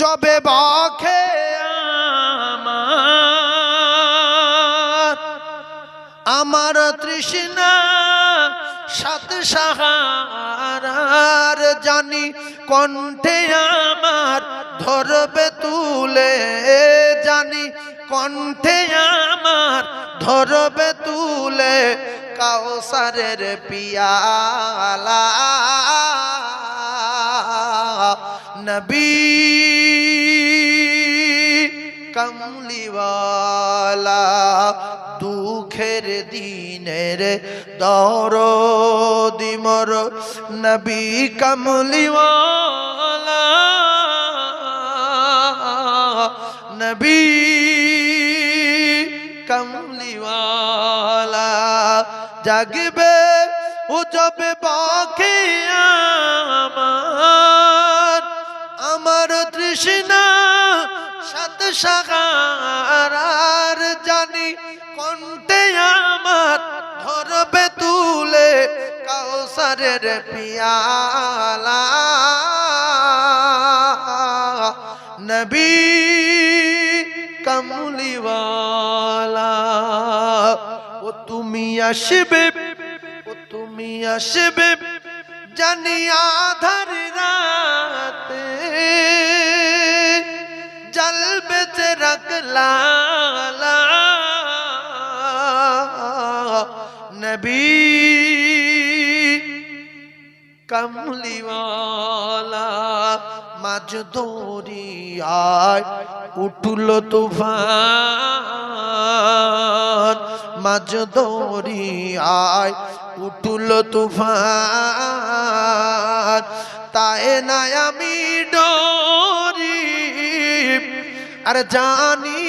জবে বখে আমার। আমার তৃষ্ণা সাত সাহারার জানি কণ্ঠে আমার ধরবে তুলে। জানি কণ্ঠে আমার ধরবে তুলে কাউসারের পিয়ালা। নবী কমলিওয়ালা, দুঃখের দিনের দর দিমর নবী কমলিওয়ালা নবী কমলিওয়ালা, জাগবে ও যাবে বাকি আমার আমার তৃষ্ণা সাগার জানি কণ্ঠে আমার ধরবে তুলে কাউসারের পিয়ালা। নবী কমলিওয়ালা, ও তুমি আসবে, ও তুমি আসবে জানি আধার রাতে। জল বেচে রাখলা নবী কমলিওয়ালা মাঝ দরিয়ায় উঠল তুফান মাঝ দরিয়ায় উঠল তুফান তাই না আমি ডরি আর জানি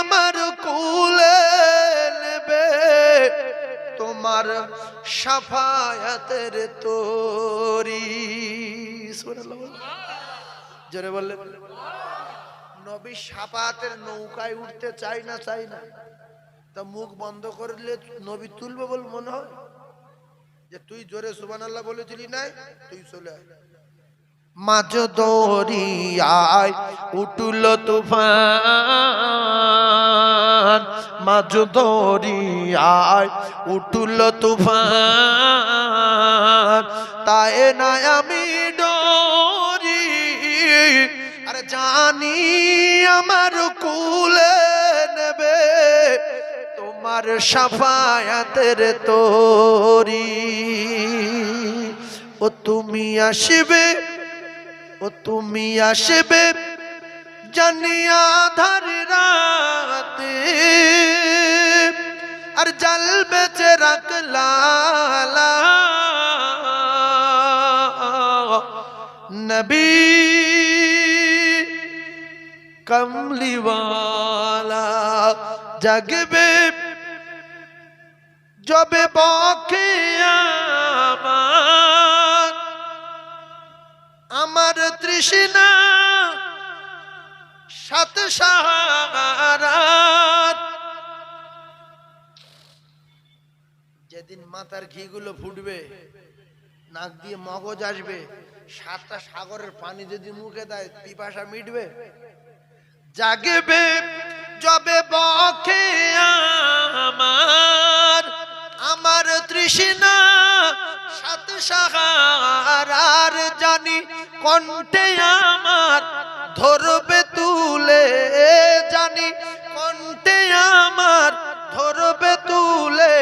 আমার কুলে নেবে তোমার সাফায়াতের তোরি। জোরে বললে। নবী সাফায়াতের নৌকায় উঠতে চাই না চাই না। তা মুখ বন্ধ করলে নবী তুলবে বল মনে হয়? যে তুই জোরে সুবহানাল্লাহ বলেছিলি নাই, তুই চলে আয়। মাঝ দরিয়ায় উঠল তুফান। মাঝ দরিয়ায় উঠল তুফান। তাই না আমি ডরি। আর জানি আমার কুলে নেবে তোমার সাফায়াতের তোরি। ও তুমি আসবে ও তুমি আসবে জানিয়া ধার রাতে। আর জল বেচে রাখলা নবী কমলিওয়ালা জাগবে জবে বকে আমার। তৃষ্ণা, সাত যেদিন মাথার ঘিগুলো ফুটবে, নাক দিয়ে মগজ আসবে, সাতটা সাগরের পানি যদি মুখে দেয়, পিপাসা মিটবে। জাগবে জবে বকে আমার আমার তৃষ্ণা। সাহারার জানি কণ্ঠে আমার ধরবে তুলে জানি কণ্ঠে আমার ধরবে তুলে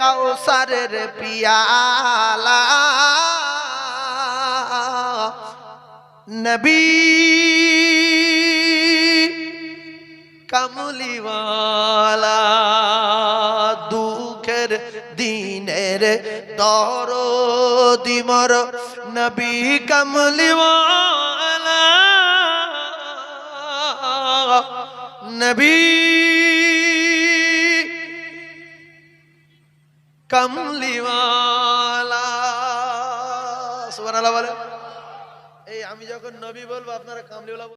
কাউসারের পিয়ালা। নবী কমলিওয়ালা, দুঃখের দিনের দর দিমর নবী কমলিওয়ালা নবী কমলিওয়ালা সুবহানাল্লাহ বলে এই আমি যখন নবী বলব আপনারা কামলিওয়ালা